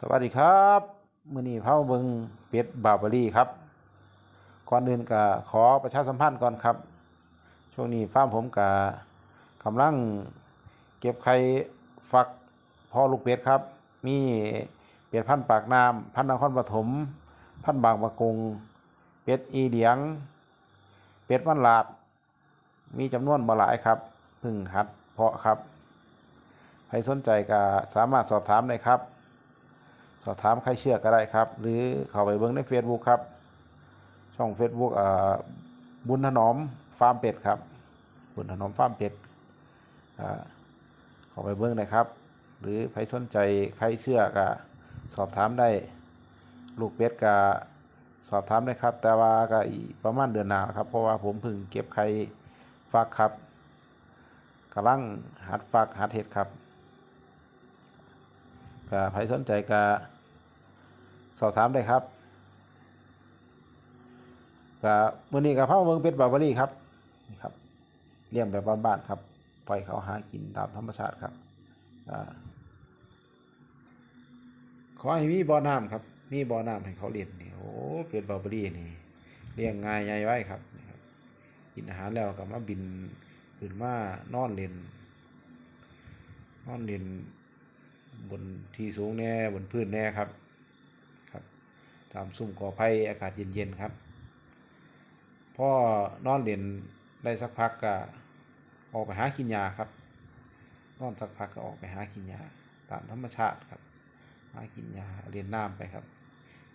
สวัสดีครับมื้อนี้พามาเบิงเป็ดบาร์บอรี่ครับก่อนอื่นก็ขอประชาสัมพันธ์ก่อนครับ ช่วงนี้ฟาร์มผมก็กำลังเก็บไข่ฟักพ่อลูกเป็ดครับ มีเป็ดพันธุ์ปากน้ำพันธุ์นครปฐมพันธุ์บางประกง เป็ดอีเดียง เป็ดมันลาด มีจำนวนบ่หลายครับพึ่งหัดเพาะครับใครสนใจก็สามารถสอบถามได้ครับ สอบถามใครเชื่อก็ได้ครับ หรือเข้าไปเบิ่งใน Facebook ครับ ช่อง Facebook อ่าบุญถนอมฟาร์มเป็ดครับ บุญถนอมฟาร์มเป็ดอ่าเข้าไปเบิ่งได้ครับ หรือใครสนใจใครเชื่อก็สอบถามได้ลูกเป็ดก็สอบถามได้ครับ แต่ว่าก็ประมาณเดือนหน้าครับ เพราะว่าผมเพิ่งเก็บไข่ฟักครับกำลังหัดฟักหัดเห็ดครับก็ใครสนใจก็ สอบถามได้ครับก็มื้อนี้ก็พามาเบิ่งเป็ดบาร์เบอรี่ครับนี่ครับเลี้ยงแบบบ้านๆครับปล่อยเขาหากินตามธรรมชาติครับอขอให้มีบ่อน้ำครับ มีบ่อน้ำให้เขาเล่นนี่โอ้เป็ดบาร์เบอรี่นี่เลี้ยงง่ายใหญ่ไว้ครับกินอาหารแล้วก็มาบินขึ้นมานอนเล่นนอนเล่นบนที่สูงแน่บนพื้นแน่ครับ ตามซุ้มกอไผ่อากาศเย็นๆครับพอนอนเล่นได้สักพักก็ออกไปหากินยาครับ นอนสักพักก็ออกไปหากินยาตามธรรมชาติครับ หากินยาเรียนน้ำไปครับ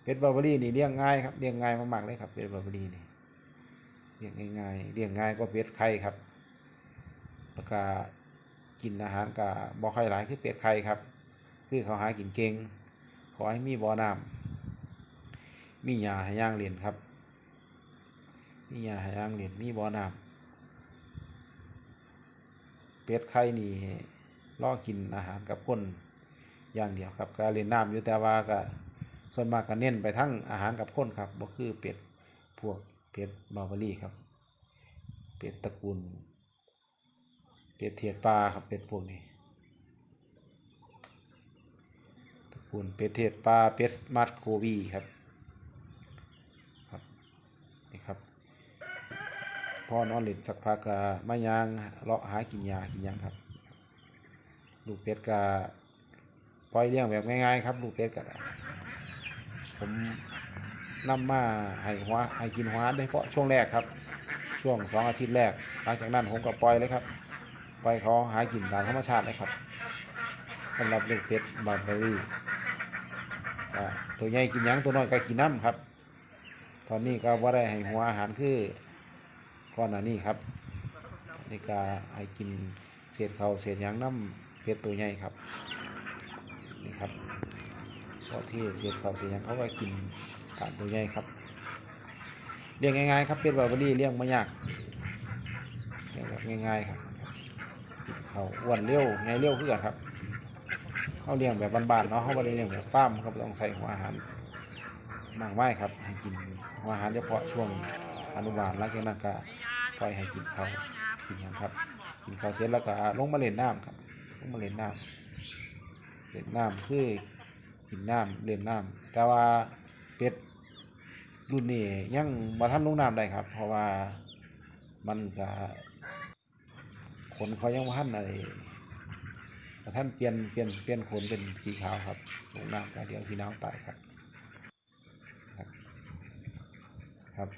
เป็ดบาร์บอรี่นี่เลี้ยงง่ายครับเลี้ยงง่ายมากๆเลยครับเป็ดบาร์บอรี่นี่เลี้ยงง่ายๆเลี้ยงง่ายก็เป็ดไข่ครับแล้วก็กินอาหารก็บ่ค่อยหลายคือเป็ดไข่ครับ คือเขาหากินเก่งขอให้มีบ่อน้ำ มีหญ้าให้ย่างเล่นครับ มีหญ้าให้ย่างเล่นมีบ่อน้ำเป็ดไข่นี่ล่อกินอาหารกับคนอย่างเดียวครับก็เล่นน้ำอยู่แต่ว่าก็ส่วนมากก็เน้นไปทั้งอาหารกับคนครับบ่คือเป็ดพวกเป็ดบาร์เบอรี่ครับ เป็ดตระกูล เป็ดเทียดปลาครับเป็ดพวกนี้ตระกูลเป็ดเทียดปลาเป็ดมัดโควีครับ นี่ครับ พอนอนเล่นสักพักก็มายางเลาะหากินยากินยังครับ ลูกเป็ดก็ปล่อยเลี้ยงแบบง่ายๆครับ ลูกเป็ดก็ผมนำมาให้หัวให้กินหัวได้เพราะช่วงแรกครับ ช่วงสองอาทิตย์แรก หลังจากนั้นผมก็ปล่อยเลยครับปล่อยเขาหากินตามธรรมชาติเลยครับสำหรับลูกเป็ดบาร์เบอรี่ตัวใหญ่กินยังตัวน้อยก็กินน้ำครับ ตอนนี้ก็ว่าได้ให้หัวอาหารคือ ก่อนหน้านี้ครับนี่ก็ให้กินเศษเขาเศษยังน้ำเป็ดตัวใหญ่ครับนี่ครับเพราะที่เศษเขาเศษยังเขาก็กินตามตัวใหญ่ครับเลี้ยงง่ายๆครับเป็ดบาร์เบอรี่เลี้ยงไม่ยากเลี้ยงแบบง่ายๆครับกินเขาอ้วนเร็วไงเร็วขึ้นกันครับเขาเลี้ยงแบบบ้านๆเนาะเขาไม่ได้เลี้ยงแบบฟาร์มครับต้องใส่หัวอาหารมากไม้ครับให้กินหัวอาหารเฉพาะช่วง อนุบาลแล้วก็นั้นก็ปล่อยให้กินเขาวกินหยังครับ กินข้าวเสร็จแล้วก็ลงมาเล่นน้ำครับลงมาเล่นน้ำเล่นน้ำคือกินน้ำเล่นน้ำแต่ว่าเป็ดรุ่นนี้ยังมาทันลงน้ำได้ครับ เพราะว่ามันก็ขนเขายังมาทันอะไรมาท่านเปลี่ยนเปลี่ยนเปลี่ยนขนเป็นสีขาวครับลงน้ำก็เดี๋ยวสีน้ำตายครับ ครับ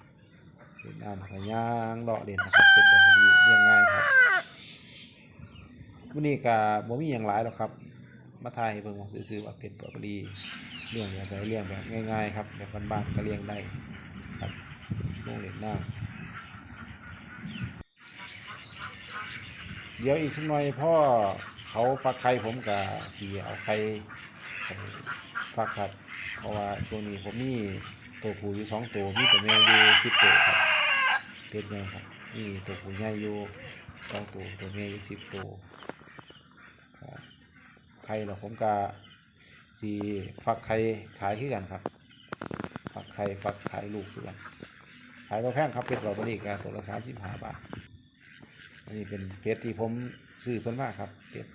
เล่นน้ำก็ย่างเลาะเล่นนะครับเป็นแบบดีเรียงง่ายครับวันนี้ก็บ่มีอย่างหลายหรอกครับ มาถ่ายให้เบิ่งซื้อๆว่าเป็นแบบดีเลี้ยงแบบไหนเลี้ยงแบบง่ายๆครับแบบบ้านๆก็เลี้ยงได้ครับลงเล่นน้ำเดี๋ยวอีกสักหน่อยพ่อเขาฟักไข่ผมกับสีเอาไข่ไปฟักครับ เพราะว่าช่วงนี้ผมมีตัวผู้อยู่สองตัวมีตัวแม่อยู่สิบตัวครับ เป็ดใหญ่ครับมีตัวผู้ใหญ่อยู่สองตัวตัวแม่อยู่สิบตัวครับไข่เราผมก็สีฟักไข่ขายคือกันครับฟักไข่ฟักขายลูกคือกันขายก็แพงครับเป็ดบาร์เบรี่กันตัวละสามสิบห้าบาทอันนี้เป็นเป็ดที่ผมซื้อเพิ่นมากครับเป็ด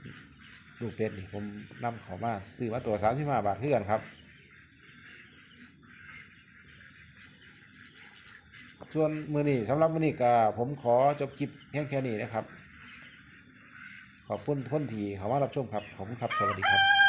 ลูกเป็ดนี่ผมนำเขามาซื้อมาตัวสามสิบห้าบาทเพื่กันครับ ส่วนมือนี้สำหรับมือนี้ก็ผมขอจบคลิปเพียงแค่นี้นะครับ ขอบคุณทุกคนที่เข้ามารับชมครับ ขอบคุณครับ สวัสดีครับ